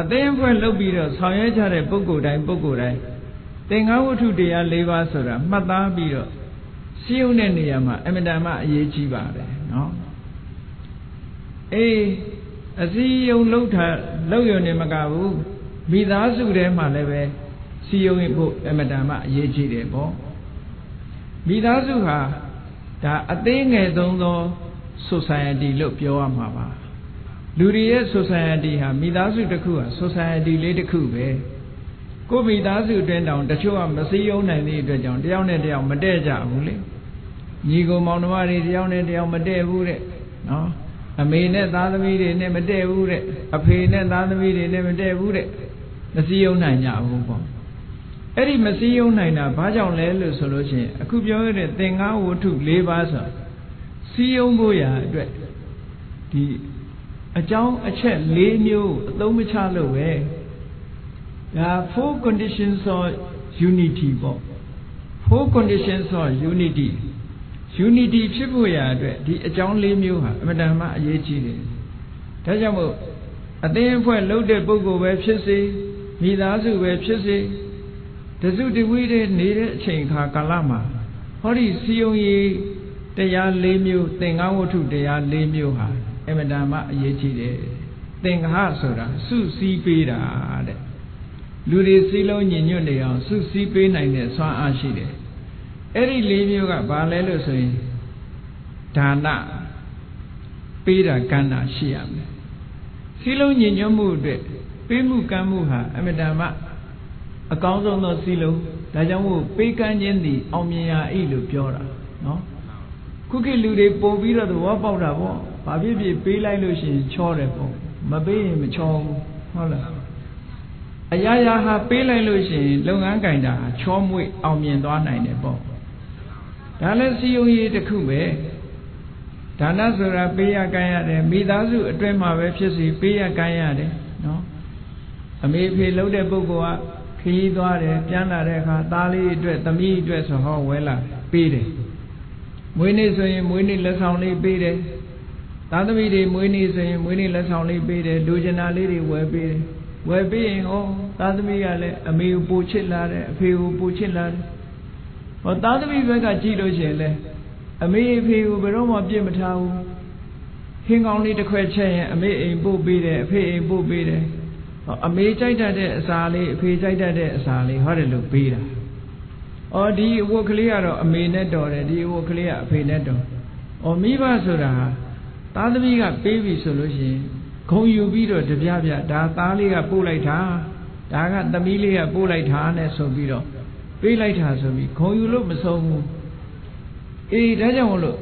အသင်းအဖွဲ့လုပ်ပြီးတော့ဆောင်ရွက်ကြတဲ့ပုဂ္ဂိုလ်တိုင်းပုဂ္ဂိုလ်တိုင်းသင်္ကန်းဝတ္ထုတရား၄ပါးဆိုတာမှတ်သားပြီးတော့စည်းရုံးတဲ့နေရာမှာအမြဲတမ်းအရေးကြီးပါတယ်နော်အေးအစည်းရုံးလှုပ်တာလှုပ်ရုံနဲ့မကဘူးမိသားစုထဲမှာလည်းပဲစည်းရုံးဖို့အမြဲတမ်းအရေးကြီးတယ်ပေါ့မိသားစုဟာဒါအသေးငယ်ဆုံးသော society လို့ပြောရမှာပါ လူတွေရဲ့ society ဟာမိသားစုတစ်ခုဟာ society လေးတစ်ခုပဲကိုမိသားစုအတွင်းတောင်တချို့ကမစည်းရုံးနိုင်တဲ့အတွက်ကြောင့်တယောက်နဲ့တယောက်မတည့်ကြဘူးလေညီကိုမောင်နှမတွေတယောက်နဲ့တယောက်မတည့်ဘူးတဲ့နော်အမေနဲ့သားသမီးတွေနဲ့မတည့်ဘူးတဲ့အဖေနဲ့သားသမီးတွေနဲ့မတည့်ဘူးတဲ့မစည်းရုံးနိုင်ကြဘူးပေါ့အဲ့ဒီမစည်းရုံးနိုင်တာဘာကြောင့်လဲလို့ဆိုလို့ရှိရင်အခုပြောရတဲ့သင်္ကားဝတ္ထု၄ပါးဆိုစည်းရုံးဖို့ရာအတွက်ဒီ အကြောင်းအချက်၄မျိုးအသုံးမချလို့ပဲဒါ four conditions of unity ပေါ့ four conditions of unity unity ဖြစ်ဖို့ရာအတွက်ဒီအကြောင်း၄မျိုးဟာအမှန်တမ်းမှအရေးကြီးတယ်ဒါကြောင့်မို့အသင်းအဖွဲ့လှုပ်တဲ့ပုဂ္ဂိုလ်ပဲဖြစ်စေမိသားစုပဲဖြစ်စေတစုတဝိတဲ့နေတဲ့အချိန်ခါကာလမှာဟောဒီစီယုံရေးတရား၄မျိုးသင်္ကန်းဝတ္ထုတရား၄မျိုးဟာ အမှန်တမ်းမှအရေးကြီးတယ်သင်္ဃဆိုတာစုစည်းပေးတာတဲ့လူတွေစည်းလုံးညီညွတ်နေအောင်စုစည်းပေးနိုင်တဲ့ဆွမ်းအားရှိတယ်အဲ့ဒီ၄မျိုးကဘာလဲလို့ဆိုရင်ဒါနပေးတာကမ်းတာရှိရမယ်စည်းလုံးညီညွတ်မှုအတွက်ပေးမှုကမ်းမှုဟာအမြဲတမ်းအကောင်းဆုံးသောစည်းလုံးဒါကြောင့်မို့ပေးကမ်းခြင်းသည်အောင်မြင်ရာဤလို့ပြောတာနော်ခုခေတ်လူတွေပို့ပြီးတော့သဘောပေါက်တာပေါ့ ဘာဖြစ်ဖြစ်ပေးလိုက်လို့ရှိရင်ချောတယ်ပေါ့မပေးရင်မချောဘူးဟုတ်လားအရာရာဟာပေးလိုက်လို့ရှိရင်လုပ်ငန်းကင်တာချောမွေ့အောင်မြင်သွားနိုင်တယ်ပေါ့ဒါလည်းစီယုံရေးတစ်ခုပဲဒါနဆိုတာပေးရကမ်းရတယ်မိသားစုအတွင်းမှာပဲဖြစ်စီပေးရကမ်းရတယ်နော်အမေဖေလှုပ်တဲ့ပုဂ္ဂိုလ်ကခရီးသွားတယ်ပြန်လာတဲ့အခါသားလေးအတွက်သမီးအတွက်ဆိုဟောဝဲလာပေးတယ်မွေးနေ့ဆိုရင်မွေးနေ့လက်ဆောင်လေးပေးတယ် သားသမီးတွေမွေးနေ့ဆိုရင်မွေးနေ့လက်ဆောင်လေးပေးတယ်လူကျင်နာလေးတွေဝယ်ပေးတယ်ဝယ်ပေးရင်ဟောသားသမီးကလည်းအမေကိုပိုချစ်လာတယ်အဖေကိုပိုချစ်လာတယ်ဟောသားသမီးဘက်ကကြည့်လို့ရှိရင်လည်းအမေအဖေကိုဘယ်တော့မှပြစ်မထားဘူးဟင်းကောင်းလေးတစ်ခွက်ချက်ရင်အမေအိမ်ပို့ပေးတယ်အဖေအိမ်ပို့ပေးတယ်ဟောအမေကြိုက်တတ်တဲ့အစာလေးအဖေကြိုက်တတ်တဲ့အစာလေးဟောတယ်လို့ပေးတာ။အော်ဒီအဝတ်ကလေးကတော့အမေနဲ့တော်တယ်ဒီအဝတ်ကလေးကအဖေနဲ့တော်။အော်မိဘဆိုတာ သားသမီးကပေးပြီဆိုလို့ရှိရင်ဂုံယူပြီးတော့တပြပြဒါသားလေးကပို့လိုက်တာဒါကသမီးလေးကပို့လိုက်တာနဲ့ဆိုပြီးတော့ပေးလိုက်တာဆိုပြီးဂုံယူလို့မဆုံးဘူးအေးဒါကြောင့်မလို့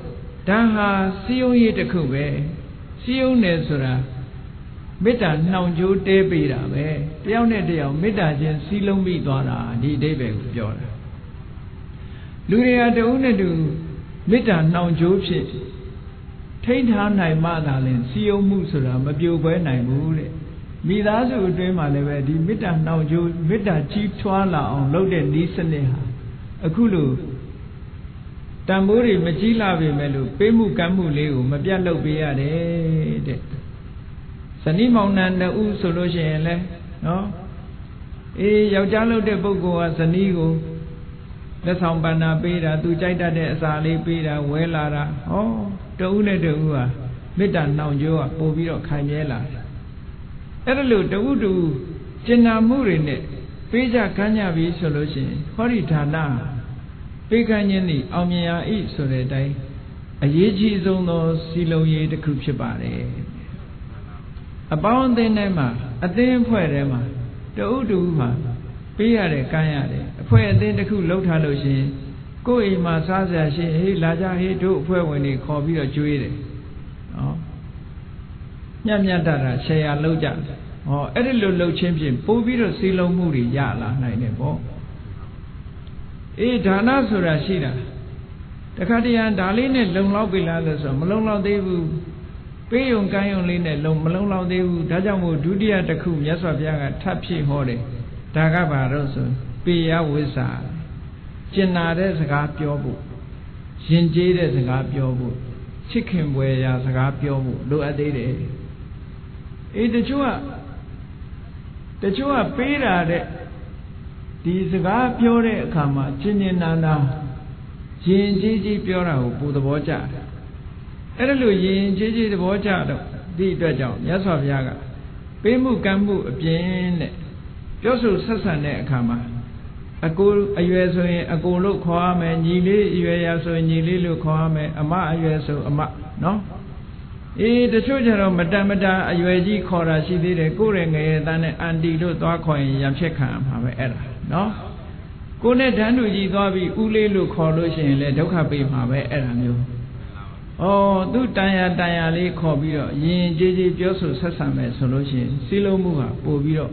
ဒါဟာစီယုံရေးတစ်ခုပဲစီယုံတယ်ဆိုတာမေတ္တာနှောင်ကြိုးတဲပေးတာပဲတယောက်နဲ့တယောက်မေတ္တာချင်းစီးလုံးပြီးသွားတာဒီအဓိပ္ပာယ်ကိုပြောတာလူတွေဟာတဦးနဲ့တူမေတ္တာနှောင်ကြိုးဖြင့် ထိန်းထားနိုင်မှသာလင်စီယုံမှုဆိုတာမပြိုကွဲနိုင်ဘူးတဲ့မိသားစုအတွင်းမှာလည်းပဲဒီမေတ္တာနှောင်ကြိုးမေတ္တာကြီးထွားလာအောင်လုပ်တဲ့ဤစနစ်ဟာအခုလို့တန်ဖိုးတွေမကြီးလာပေမဲ့လို့ပေးမှုကမ်းမှုလေးကိုမပြတ်လုပ်ပေးရတယ်တဲ့ဇနီးမောင်နှံနှစ်ဦးဆိုလို့ရှိရင်လဲနော်အေးယောက်ျားလုပ်တဲ့ပုဂ္ဂိုလ်ကဇနီးကိုလက်ဆောင်ပန္နာပေးတာသူကြိုက်တတ်တဲ့အစာလေးပေးတာဝဲလာတာဟော တဦးနဲ့တဦးဟာမေတ္တာနှောင်ကြိုးကပို့ပြီးတော့ခိုင်မြဲလာတယ်အဲ့ဒါလို့တဦးတူကျင်နာမှုတွေနဲ့ပေးကြကမ်းကြပြီဆိုလို့ရှိရင်ဟောဒီဌာနပေးကမ်းခြင်းဤအောင်မြင်ရာဤဆိုတဲ့အတိုင်းအရေးကြီးဆုံးသောစီလုံးရေးတစ်ခုဖြစ်ပါတယ်အပေါင်းအသင်းထဲမှာအသင်းအဖွဲ့ထဲမှာတဦးတူဟာပေးရတယ်ကမ်းရတယ်အဖွဲ့အသင်းတစ်ခုလှုပ်ထားလို့ရှိရင် ကိုယ့်အိမ်မှာစားစရာရှိဟေးလာကြဟေးတို့အဖွဲ့ဝင်တွေခေါ်ပြီးတော့ကျွေးတယ်နော်ညံ့ညံ့တတာဆရာလှုပ်ကြဟောအဲ့ဒီလိုလှုပ်ချင်းဖြင့်ပို့ပြီးတော့စီလုံးမှုတွေရလာနိုင်တယ်ပေါ့အေးဒါနဆိုတာရှိတာတခါတရံဒါလေးနဲ့လုံလောက်ပြီလားလို့ဆိုမလုံလောက်သေးဘူးပေးယုံကမ်းယုံလေးနဲ့လုံမလုံလောက်သေးဘူးဒါကြောင့်မို့ဒုတိယတစ်ခုမြတ်စွာဘုရားကထပ်ဖြည့်ဟောတယ်ဒါကဘာလို့ဆိုပေယဝိဇ္ဇာ ကျင်နာတဲ့စကားပြောဖို့ယဉ်ကျေးတဲ့စကားပြောဖို့ချစ်ခင်ပွေရာစကားပြောဖို့လိုအပ်သေးတယ်အေးတချို့ကတချို့ကပေးတာတဲ့ဒီစကားပြောတဲ့အခါမှာချင်းချင်းနာနာရင်ကြီးကြီးပြောတာကိုပူသဘောကျတယ်အဲ့ဒါလို့ရင်ကြီးကြီးသဘောကျတော့ဒီအတွက်ကြောင့်မြတ်စွာဘုရားကပေးမှုကမ်းမှုအပြင်တဲ့ပြောဆိုဆက်ဆံတဲ့အခါမှာ အကိုအရွယ်ဆိုရင်အကိုလို့ခေါ်ရမယ်ညီလေးအရွယ်ရဆိုရင်ညီလေးလို့ခေါ်ရမယ်အမအရွယ်ဆိုအမနော်အေးတချို့ကျတော့မတန်မတာအရွယ်ကြီးခေါ်တာရှိသေးတယ်ကိုယ်ရဲ့ငယ်ရဲ့သားနဲ့အန်တီလို့သွားခေါ်ရင်ရံဖြစ်ခံမှာပဲအဲ့ဒါနော်ကိုနဲ့ဓာန်တူကြီးသွားပြီးဦးလေးလို့ခေါ်လို့ရှိရင်လည်းဒုက္ခပေးမှာပဲအဲ့ဒါမျိုးဩသူတန်ရာတန်ရာလေးခေါ်ပြီးတော့ယင်ကြေးကြေးပြောဆိုဆက်ဆံမယ်ဆိုလို့ရှိရင်စီလုံးမှုဟာပို့ပြီးတော့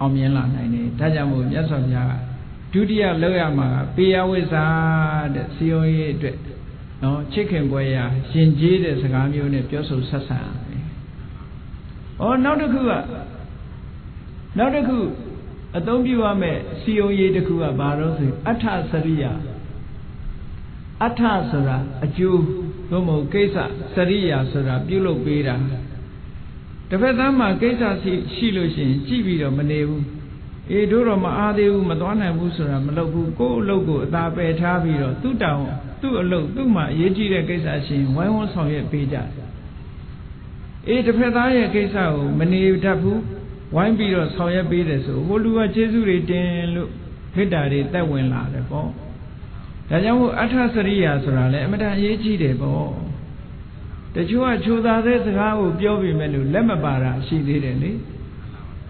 အောင်မြင်လာနိုင်တယ်ဒါကြောင့်မို့မြတ်စွာဘုရားက ဒုတိယလောက်ရမှာကပေယဝိဇ္ဇာတဲ့စီယုံရေးအတွက်နော်ချစ်ခင်ပွဲရာရှင်ကျေးတဲ့စကားမျိုးနဲ့ပြောဆိုဆက်ဆံရမယ်။ဩနောက်တစ်ခုကနောက်တစ်ခုအသုံးပြုရမယ့်စီယုံရေးတစ်ခုကဘာလို့ဆိုအထစရိယအထဆိုတာအကျိုးသို့မဟုတ်ကိစ္စစရိယာဆိုတာပြုလုပ်ပေးတာတစ်ဖက်သားမှာကိစ္စရှိရှိလို့ရှိရင်ကြည့်ပြီးတော့မနေဘူး အေးတို့တော့မအားသေးဘူးမသွားနိုင်ဘူးဆိုတာမလုပ်ဘူးကိုယ့်အလုပ်ကိုအသာပယ်ထားပြီးတော့သူ့တောင်သူ့အလုပ်သူ့မှာအရေးကြီးတဲ့ကိစ္စရှိရင်ဝိုင်းဝန်းဆောင်ရွက်ပေးကြအေးတစ်ဖက်သားရဲ့ကိစ္စကိုမနေတတ်ဘူးဝိုင်းပြီးတော့ဆောင်ရွက်ပေးတယ်ဆိုဟိုလူကကျေးဇူးတွေတင်လို့ခိတ္တာတွေတက်ဝင်လာတယ်ပေါ့ဒါကြောင့်မို့အထစရိယာဆိုတာလည်းအမတန်အရေးကြီးတယ်ပေါ့တချို့ကချိုသာတဲ့စကားကိုပြောပြီးမဲ့လို့လက်မပါတာရှိသေးတယ်လေ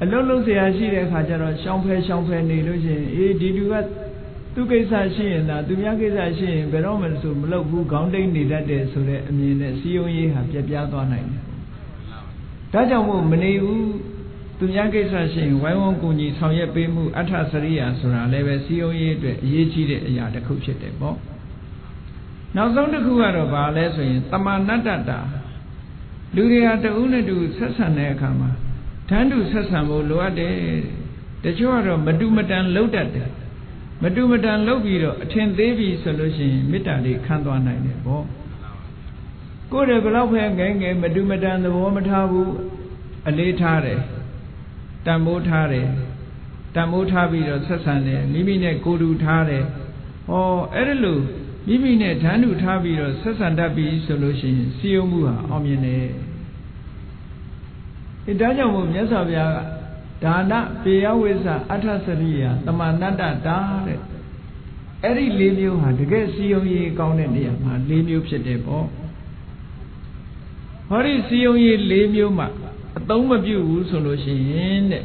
အလုံးလုံးဆရာရှိတဲ့အခါကျတော့ရှောင်းဖဲရှောင်းဖဲနေလို့ရှိရင်အေးဒီလူကသူကိစ္စရှိရင်လားသူများကိစ္စရှိရင်ဘယ်တော့မှဆိုမလုပ်ဘူးခေါင်းတိတ်နေတတ်တယ်ဆိုတဲ့အမြင်နဲ့စီယုံရေးဟာပြပြသွားနိုင်တယ်။ဒါကြောင့်မို့မနေဘူးသူများကိစ္စရှိရင်ဝိုင်းဝန်းကူညီဆောင်ရွက်ပေးမှုအထစရိယာဆိုတာလည်းပဲစီယုံရေးအတွက်အရေးကြီးတဲ့အရာတစ်ခုဖြစ်တယ်ပေါ့။နောက်ဆုံးတစ်ခုကတော့ဘာလဲဆိုရင်တမန်တတ္တတာလူတွေဟာတဦးနဲ့တူဆက်ဆံတဲ့အခါမှာ ဓာန်တူဆက်ဆံဖို့လိုအပ်တယ်တချို့ကတော့မတူမတန်လှုပ်တတ်တယ်မတူမတန်လှုပ်ပြီးတော့အထင်သေးပြီဆိုလို့ရှိရင်မေတ္တာလေးခံသွားနိုင်တယ်ပေါ့ကိုယ်တည်းဘလောက်ပဲငယ်ငယ်မတူမတန်သဘောမထားဘူးအလေးထားတယ်တန်ဖိုးထားတယ်တန်ဖိုးထားပြီးတော့ဆက်ဆံတယ်မိမိနဲ့ကိုယ်တူထားတယ်ဟောအဲ့ဒါလို့မိမိနဲ့ဓာန်တူထားပြီးတော့ဆက်ဆံတတ်ပြီဆိုလို့ရှိရင်စီယုံမှုဟာအောင်မြင်တယ် အဲဒါကြောင့်မို့မြတ်စွာဘုရားကဒါနပေယဝိဇ္ဇအထစရိယတမနတ္တတာတဲ့အဲ့ဒီ၄မျိုးဟာတကယ်စီယုံရေးကောင်းတဲ့နေရာမှာ၄မျိုးဖြစ်တယ်ပေါ့ဟောဒီစီယုံရေး၄မျိုးမှာအသုံးမပြုဘူးဆိုလို့ရှိရင်တဲ့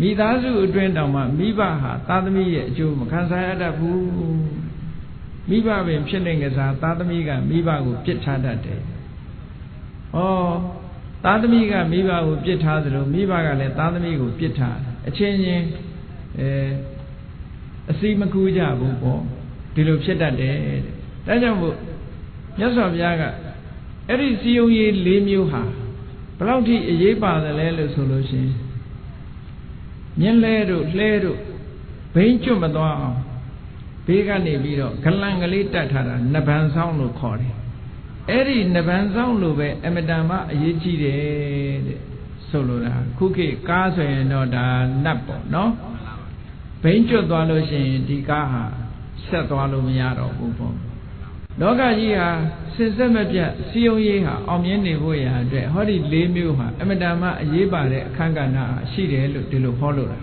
မိသားစုအတွင်းတောင်မှမိဘဟာသာသမီရဲ့အကျိုးမခံစားရတတ်ဘူးမိဘပင်ဖြစ်နေကြစားသာသမီကမိဘကိုပြစ်ထားတတ်တယ်။ဩ သားသမီးကမိဘကိုပြစ်ထားသလိုမိဘကလည်းသားသမီးကိုပြစ်ထားအချင်းချင်းအဲအစီမကူကြဘူးပေါ့ဒီလိုဖြစ်တတ်တယ်တဲ့ဒါကြောင့်မို့မြတ်စွာဘုရားကအဲ့ဒီစီယုံရေး၄မျိုးဟာဘလောက်ထိအရေးပါတယ်လဲလို့ဆိုလို့ရှိရင်မြင်းလဲတို့လှဲတို့ဘိန်းကျွတ်မသွားအောင်ဘေးကနေပြီးတော့ဂလန်ကလေးတတ်ထားတာနဗံဆောင်လို့ခေါ်တယ် အဲ့ဒီနဗံဆောင်လို့ပဲအမတန်မှအရေးကြီးတယ်တဲ့ဆိုလိုတာခုခေတ်ကားဆိုရင်တော့ဒါနတ်ပေါ့နော်ဘိန်းကျွတ်သွားလို့ရှိရင်ဒီကားဟာဆက်သွားလို့မရတော့ဘူးပေါ့လောကကြီးဟာစင်ဆက်မပြတ်စီယုံရေးဟာအောင်မြင်နေဖို့ရာအတွက်ဟောဒီ၄မျိုးဟာအမတန်မှအရေးပါတဲ့အခန်းကဏ္ဍရှိတယ်လို့ဒီလိုဟောလို့တာ